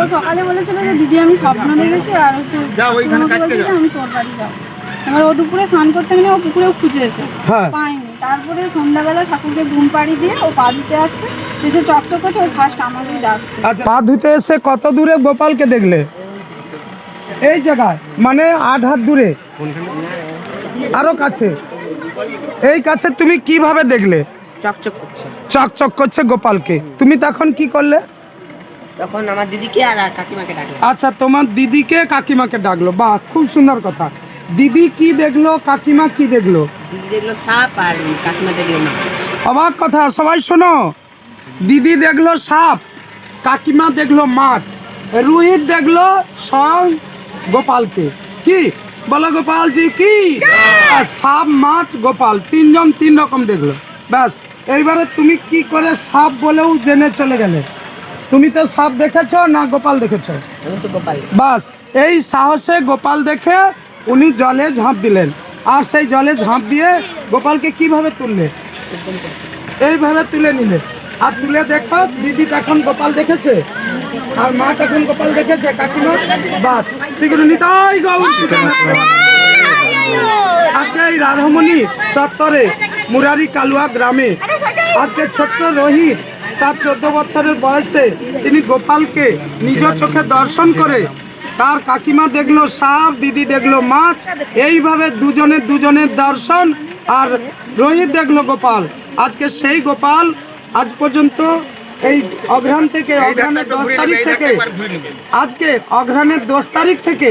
ও সকালে বলেছিল যে দিদি আমি স্বপ্ন দেখেছি আর হচ্ছে। আমি তোর বাড়ি যাব। এবার ও দুপুরে স্নান করতে গেলে ও পুকুরেও খুঁজেছে হ্যাঁ। পাইনি তারপরে সন্ধ্যাবেলা ঠাকুরকে ঘুম পাড়ি দিয়ে ও পা দিতে আসছে এসে চকচক করছে ও ফার্স্ট আমাকেই ডাকছে। আচ্ছা পা ধুতে এসে কত দূরে গোপালকে দেখলে? এই জায়গায় মানে আট হাত দূরে। আরও কাছে। এই কাছে তুমি কীভাবে দেখলে? চকচক করছে। চকচক করছে গোপালকে। তুমি তখন কি করলে? তখন আমার দিদিকে আর কাকিমাকে ডাকলাম আচ্ছা তোমার দিদিকে কাকিমাকে ডাকলো। বাহ খুব সুন্দর কথা। দিদি কি দেখল? কাকিমা কি দেখল? দিদি দেখল সাপ আর কাকিমা দেখল মাছ। অবাক কথা সবাই শোনো। দিদি দেখল সাপ কাকিমা দেখল মাছ রোহিত দেখল স্বয়ং গোপালকে। কি? বলো গোপাল জি কি আর সাপ মাছ গোপাল তিনজন তিন রকম দেখল। ব্যাস এইবারে তুমি কি করে সাপ বলেও জেনে চলে গেলে? তুমি তো সাপ দেখেছ না গোপাল দেখেছ? বাস এই সাহসে গোপাল দেখে উনি জলে ঝাঁপ দিলেন। আর সেই জলে ঝাঁপ দিয়ে গোপালকে কীভাবে তুললে? এইভাবে তুলে নিলে। আর তুলে দেখো দিদি তখন গোপাল দেখেছে? আর মা তখন গোপাল দেখেছে কাকিমা? বাস সেগুলো নিতাই গৌর আজকে এই রাধামণি চত্বরে মুরারি কালুয়া গ্রামে আজকে ছোট্ট রোহিত তার চোদ্দ বছরের বয়সে তিনি গোপালকে নিজ চোখে দর্শন করে তার কাকিমা দেখল সাপ দিদি দেখল মাছ এইভাবে দুজনের দুজনের দর্শন আর রোহিত দেখল গোপাল। আজকে সেই গোপাল আজ পর্যন্ত এই অঘ্রাণ থেকে অঘ্রাণের দশ তারিখ থেকে আজকে অঘ্রাণের দশ তারিখ থেকে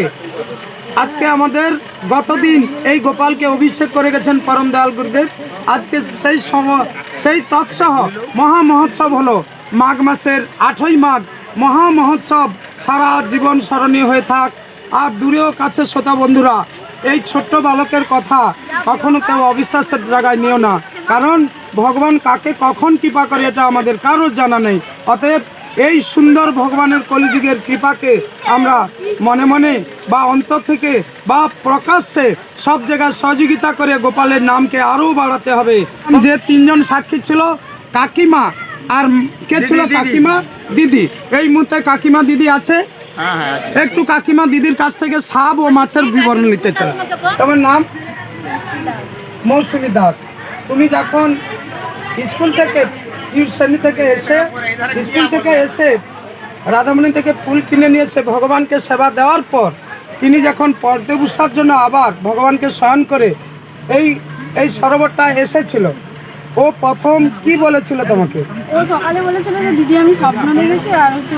আজকে আমাদের গতদিন এই গোপালকে অভিষেক করে গেছেন পরম দয়াল গুরুদেব। আজকে সেই সম সেই তৎসহ মহা মহোৎসব হলো মাঘ মাসের আঠই মাঘ। মহা মহোৎসব সারা জীবন স্মরণীয় হয়ে থাক। আর দূরেও কাছে শ্রোতা বন্ধুরা, এই ছোট্ট বালকের কথা কখনো কেউ অবিশ্বাসের জায়গায় নিও না। কারণ ভগবান কাকে কখন কৃপা করে এটা আমাদের কারোর জানা নেই। অতএব এই সুন্দর ভগবানের কলিযুগের কৃপাকে আমরা মনে মনে বা অন্তর থেকে বা প্রকাশ্যে সব জায়গায় সহযোগিতা করে গোপালের নামকে আরও বাড়াতে হবে। যে তিনজন সাক্ষী ছিল কাকিমা আর কে ছিল কাকিমা? দিদি। এই মুহূর্তে কাকিমা দিদি আছে। হ্যাঁ হ্যাঁ একটু কাকিমা দিদির কাছ থেকে সাপ ও মাছের বিবরণ নিতে চাই। তোমার নাম? মৌসুমী দাস। তুমি যখন স্কুল থেকে টিউশনি থেকে এসে স্কুল থেকে এসে রাধামণি থেকে ফুল কিনে নিয়েছে। ভগবানকে সেবা দেওয়ার পর তিনি যখন পর্দে বসার জন্য আবার ভগবানকে শয়ন করে এই এই সরোবরটা এসেছিল ও প্রথম কি বলেছিল তোমাকে? ও সকালে বলেছিল যে দিদি আমি স্বপ্ন দেখেছি আর হচ্ছে।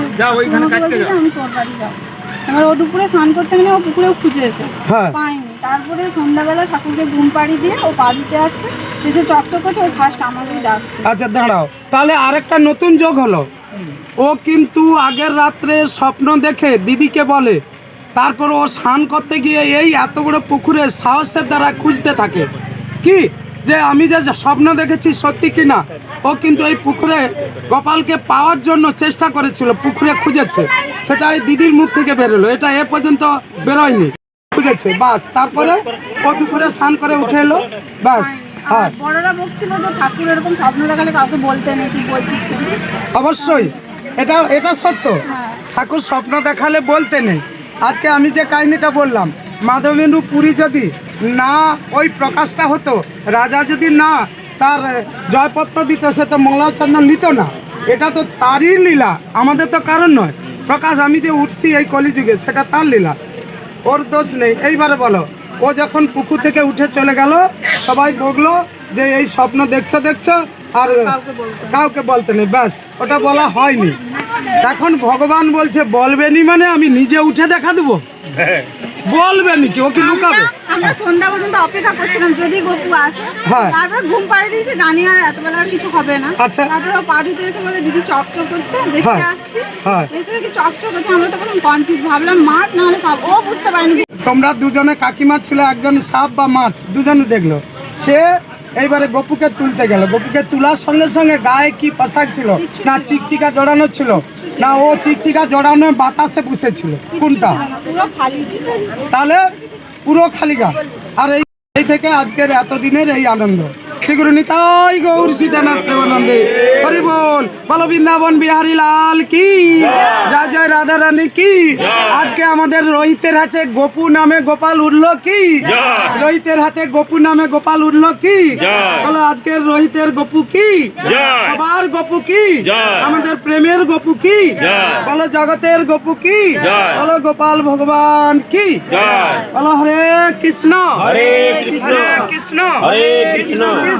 আমি তোর বাড়ি যাব। এবার ও দুপুরে স্নান করতে গেলে ও পুকুরেও খুঁজেছে হ্যাঁ। পাইনি তারপরে সন্ধ্যাবেলা ঠাকুরকে ঘুম পাড়ি দিয়ে ও দিতে আসছে, এসে চকচক করছে, ও ফার্স্ট আমাকেই ডাকছে। আচ্ছা দাঁড়াও। তাহলে আরেকটা নতুন যোগ হলো। ও কিন্তু আগের রাত্রে স্বপ্ন দেখে দিদিকে বলে, তারপর ও স্নান করতে গিয়ে এই এত বড় পুকুরে সাহসের দ্বারা খুঁজতে থাকে। কি? যে আমি যে স্বপ্ন দেখেছি সত্যি কি না? ও কিন্তু এই পুকুরে গোপালকে পাওয়ার জন্য চেষ্টা করেছিল, পুকুরে খুঁজেছে। সেটা এই দিদির মুখ থেকে বেরোলো এটা এ পর্যন্ত বেরোয়নি। খুঁজেছে বাস। তারপরে ও দুপুরে স্নান করে উঠে এলো বাস আর বড়রা বকছিল যে ঠাকুর এরকম স্বপ্ন দেখালে কাউকে বলতে নেই তুই বলছিস অবশ্যই এটা এটা সত্য। হ্যাঁ। ঠাকুর স্বপ্ন দেখালে বলতে নেই। আজকে আমি যে কাহিনীটা বললাম মাধবেন্দু পুরী যদি না ওই প্রকাশটা হতো রাজা যদি না তার জয়পত্র দিত সে তো মঙ্গলাচন্দ্র নিত না। এটা তো তারই লীলা আমাদের তো কারণ নয়। প্রকাশ আমি যে উঠছি এই কলিযুগে সেটা তার লীলা। ওর দোষ নেই। এইবারে বলো, ও যখন পুকুর থেকে উঠে চলে গেল, সবাই বগলো যে এই স্বপ্ন দেখছ দেখছ, আর কাউকে বলতে নেই, ব্যাস, ওটা বলা হয়নি। এখন ভগবান বলছে বলবেনি মানে আমি নিজে উঠে দেখা দেবো? বলবেনি কি ও কি লুকাবে আমরা- সন্ধ্যা পর্যন্ত অপেক্ষা করছিলাম যদি গপু আসে হ্যাঁ। তারপর ঘুম পাড়ে দিয়েছে জানি আর এত বেলা আর কিছু হবে না আচ্ছা। তারপর পা এসে বলে দিদি চকচক করছে দেখতে হ্যাঁ। আসছি হ্যাঁ। এসে দেখি চকচক করছে আমরা তখন কনফিউজ ভাবলাম মাছ না হলে সব ও বুঝতে পারেনি তোমরা দুজনে কাকিমা ছিল একজন সাপ বা মাছ দুজনে দেখল সে এইবারে গপুকে তুলতে গেল। গপুকে তোলার সঙ্গে সঙ্গে গায়ে কি পোশাক ছিল? না চিকচিকা জড়ানো ছিল? না ও চিকচিকা জড়ানো বাতাসে বসেছিল কোনটা? পুরো খালি ছিল। তাহলে পুরো খালি গা। আর এই থেকে আজকের এতদিনের এই আনন্দ। শ্রীগুরু নিতাই গৌর সীতানাথ প্রেমানন্দে। হরি বল বলো বৃন্দাবন বিহারী লাল কি? জয় জয় রাধা রানী কি? আজকে আমাদের রোহিতের হাতে গোপু নামে গোপাল উঠল কি? রোহিতের হাতে গোপু নামে গোপাল উঠল কি? বলো আজকের রোহিতের গোপু কি? সবার গোপু কি? আমাদের প্রেমের গোপু কি? বলো জগতের গোপু কি। বলো গোপাল ভগবান কি? বলো হরে কৃষ্ণ। হরে কৃষ্ণ। হরে কৃষ্ণ। হরে কৃষ্ণ। কৃষ্ণ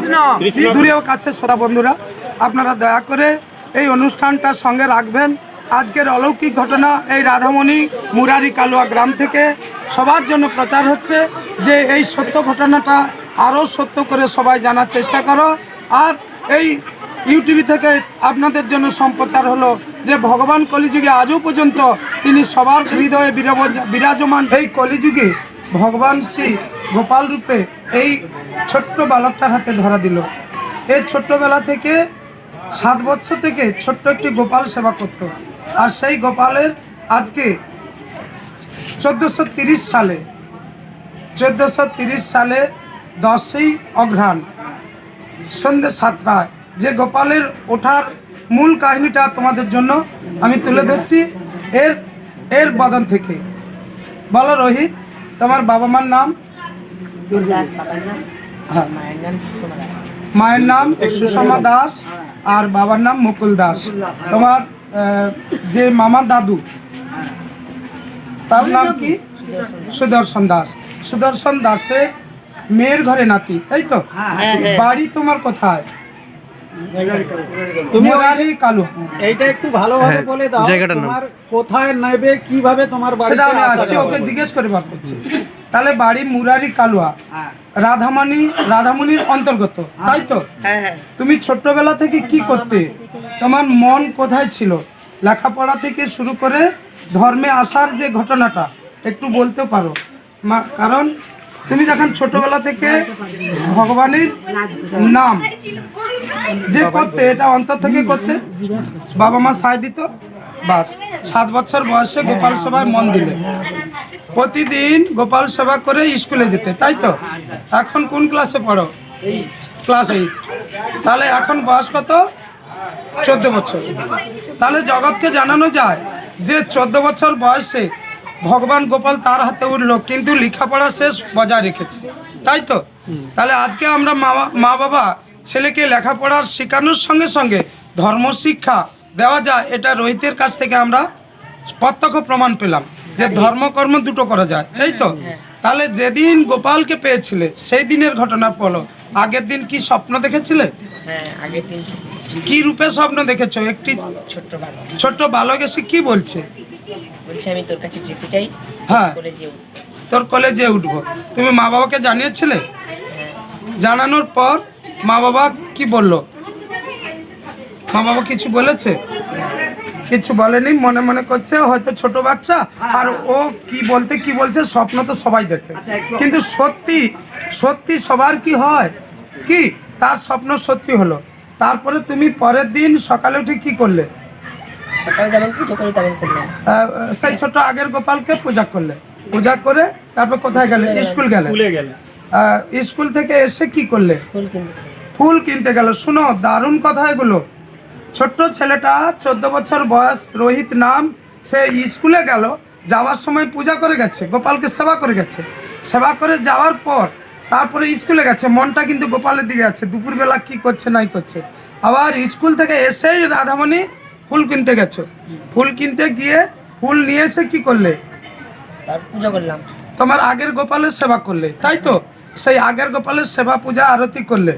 দূরেও কাছে শ্রোতা বন্ধুরা আপনারা দয়া করে এই অনুষ্ঠানটা সঙ্গে রাখবেন। আজকের অলৌকিক ঘটনা এই রাধামণি মুরারি কালুয়া গ্রাম থেকে সবার জন্য প্রচার হচ্ছে যে এই সত্য ঘটনাটা আরও সত্য করে সবাই জানার চেষ্টা করো। আর এই ইউটিভি থেকে আপনাদের জন্য সম্প্রচার হলো যে ভগবান কলিযুগে আজও পর্যন্ত তিনি সবার হৃদয়ে বিরাজ- বিরাজমান। এই কলিযুগে ভগবান শ্রী গোপাল রূপে এই ছোট্ট বালকটার হাতে ধরা দিল। এই ছোট্টবেলা থেকে সাত বছর থেকে ছোট্ট একটি গোপাল সেবা করত। আর সেই গোপালের আজকে চোদ্দোশো সালে চোদ্দোশো সালে দশই অঘ্রাণ, সন্ধ্যে সাতটায় যে গোপালের ওঠার মূল কাহিনীটা তোমাদের জন্য আমি তুলে ধরছি এর এর বদন থেকে। বলো রোহিত, তোমার বাবা মার নাম? হ্যাঁ। মায়ের নাম সুষমা দাস। আর বাবার নাম মুকুল দাস। তোমার যে মামা দাদু তার নাম কি? সুদর্শন দাস। সুদর্শন দাসের মেয়ের ঘরে নাতি এই তো? বাড়ি তোমার কোথায়? মুরারি কালু। এইটা একটু ভালোভাবে বলে দাও তোমার কোথায় নেবে কীভাবে তোমার বাড়িতে সেটা আমি আছি ওকে জিজ্ঞেস করে বার করছি। তাহলে বাড়ি মুরারি কালুয়া। রাধামণি রাধামণির অন্তর্গত তাই তো? হ্যাঁ হ্যাঁ। তুমি ছোট্টবেলা থেকে কি করতে? তোমার মন কোথায় ছিল? লেখাপড়া থেকে শুরু করে ধর্মে আসার যে ঘটনাটা একটু বলতে পারো। মা- কারণ তুমি যখন ছোটবেলা থেকে ভগবানের নাম যে করতে এটা অন্তর থেকে করতে বাবা মা সায় দিত? বাস। সাত বছর বয়সে গোপাল সেবায় মন দিলে। প্রতিদিন গোপাল সেবা করে স্কুলে যেতে, তাই তো? এখন কোন ক্লাসে পড়ো? ক্লাস এইট তাহলে এখন বয়স কত? চোদ্দ বছর। তাহলে জগৎকে জানানো যায় যে চোদ্দ বছর বয়সে ভগবান গোপাল তার হাতে উঠল, কিন্তু লেখাপড়া শেষ বজায় রেখেছে। তাই তো? তাহলে আজকে আমরা মা বাবা ছেলেকে লেখাপড়ার শেখানোর সঙ্গে সঙ্গে ধর্ম শিক্ষা দেওয়া যায়, এটা রোহিতের কাছ থেকে আমরা প্রত্যক্ষ প্রমাণ পেলাম। যে ধর্মকর্ম দুটো করা যায় এই তো? তাহলে যেদিন গোপালকে পেয়েছিলে সেই দিনের ঘটনা বলো। আগের দিন কি স্বপ্ন দেখেছিলে? হ্যাঁ কি রূপে স্বপ্ন দেখেছ? একটি ছোট্ট বালক। এসে কি বলছে? বলছে আমি তোর কাছে যেতে চাই হ্যাঁ। তোর কলেজে উঠবো। তুমি মা বাবাকে জানিয়েছিলে? জানানোর পর মা বাবা কি বলল? মা বাবা কিছু বলেছে? কিছু বলেনি মনে মনে করছে হয়তো ছোট বাচ্চা আর ও কি বলতে কি বলছে স্বপ্ন তো সবাই দেখে। কিন্তু সত্যি সত্যি সবার কি হয়? কি? তার স্বপ্ন সত্যি হলো। তারপরে তুমি পরের দিন সকালে উঠে কি করলে? সেই ছোট আগের গোপালকে পূজা করলে। পূজা করে তারপর কোথায় গেলে? স্কুল গেলে। ভুলে স্কুল থেকে এসে কি করলে? ফুল ফুল কিনতে গেল। শুনো দারুণ কথা এগুলো। ছোট্ট ছেলেটা চোদ্দ বছর বয়স রোহিত নাম সে স্কুলে গেল যাওয়ার সময় পূজা করে গেছে গোপালকে সেবা করে গেছে। সেবা করে যাওয়ার পর তারপরে স্কুলে গেছে মনটা কিন্তু গোপালের দিকে আছে দুপুরবেলা কি করছে নাই করছে। আবার স্কুল থেকে এসেই রাধামণি ফুল কিনতে গেছো। ফুল কিনতে গিয়ে ফুল নিয়ে এসে কি করলে? পুজো করলাম। তোমার আগের গোপালের সেবা করলে তাই তো? সেই আগের গোপালের সেবা পূজা আরতি করলে।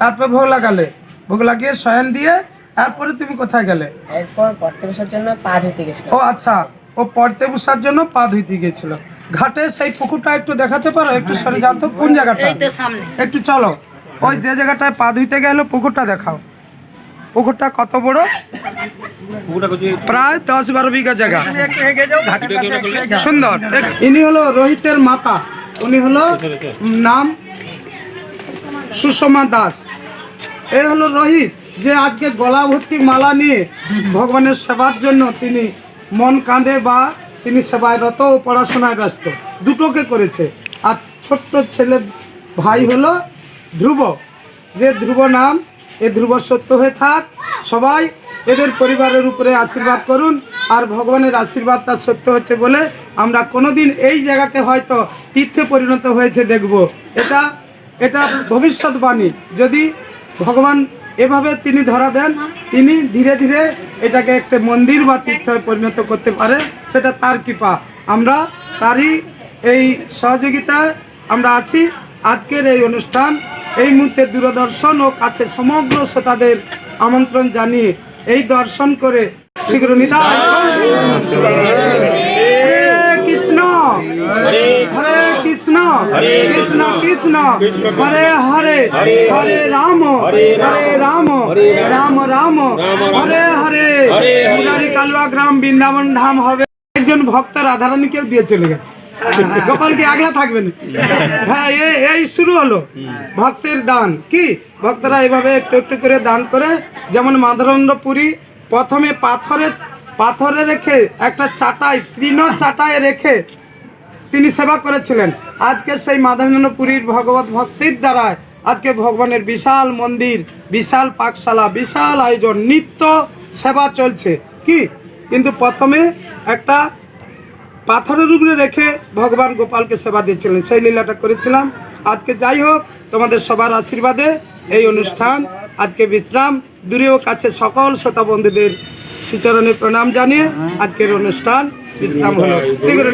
তারপর ভোগ লাগালে। ভোগ লাগিয়ে শয়ন দিয়ে তারপরে তুমি কোথায় গেলে? এরপর পড়তে বসার জন্য পা ধুতে গেছিলাম। ও আচ্ছা ও পড়তে বসার জন্য পা ধুইতে গিয়েছিল। ঘাটে সেই পুকুরটা একটু দেখাতে পারো? একটু সরে যাও তো কোন জায়গাটা? একটু চলো। ওই যে জায়গাটায় পা ধুইতে গেল পুকুরটা দেখাও। পুকুরটা কত বড়? প্রায় দশ বারো বিঘা জায়গা। সুন্দর। ইনি হলো রোহিতের মাতা। উনি হলো নাম সুষমা দাস। এ হলো রোহিত। যে আজকে গলা ভর্তি মালা নিয়ে ভগবানের সেবার জন্য তিনি মন কাঁদে বা তিনি সেবায় রত ও পড়াশোনায় ব্যস্ত। দুটোকে করেছে। আর ছোট্ট ছেলে ভাই হলো ধ্রুব। যে ধ্রুব নাম, এ ধ্রুব সত্য হয়ে থাক। সবাই এদের পরিবারের উপরে আশীর্বাদ করুন। আর ভগবানের আশীর্বাদটা সত্য হচ্ছে বলে আমরা কোনোদিন এই জায়গাতে হয়তো তীর্থে পরিণত হয়েছে দেখব। এটা এটা ভবিষ্যৎবাণী। যদি ভগবান এভাবে তিনি ধরা দেন। তিনি ধীরে ধীরে এটাকে একটা মন্দির বা তীর্থে পরিণত করতে পারে, সেটা তার কৃপা। আমরা তারই এই সহযোগিতায় আমরা আছি। আজকের এই অনুষ্ঠান, এই মুহূর্তে দূরদর্শন ও কাছে সমগ্র শ্রোতাদের আমন্ত্রণ জানিয়ে এই দর্শন করে শীঘ্র নিতাই কৃষ্ণ! হরে কৃষ্ণ! কৃষ্ণ! কৃষ্ণ হরে হরে হরে রাম হরে রাম রাম রাম হরে হরে মুরারি কালুয়া গ্রাম বৃন্দাবন ধাম হবে। একজন ভক্ত রাধারানীকেও দিয়ে চলে গেছে। গোপাল কি আগলা থাকবে না হ্যাঁ এই শুরু হলো। ভক্তের দান। কি? ভক্তরা এভাবে একটু একটু করে দান করে যেমন মাধবেন্দ্র পুরী প্রথমে পাথরে পাথরে রেখে একটা চাটাই তৃণ চাটায় রেখে তিনি সেবা করেছিলেন। আজকে সেই মাধবেন্দ্র পুরীর ভগবত ভক্তির দ্বারায় আজকে ভগবানের বিশাল মন্দির, বিশাল পাকশালা, বিশাল আয়োজন, নিত্য সেবা চলছে। কি? কিন্তু প্রথমে একটা পাথরের উপরে রেখে ভগবান গোপালকে সেবা দিয়েছিলেন। সেই লীলাটা করেছিলাম। আজকে যাই হোক, তোমাদের সবার আশীর্বাদে এই অনুষ্ঠান। আজকে বিশ্রাম। দূরেও কাছে সকল শ্রোতা বন্ধুদের শ্রীচরণে প্রণাম জানিয়ে আজকের অনুষ্ঠান বিশ্রাম হলো শীঘ্র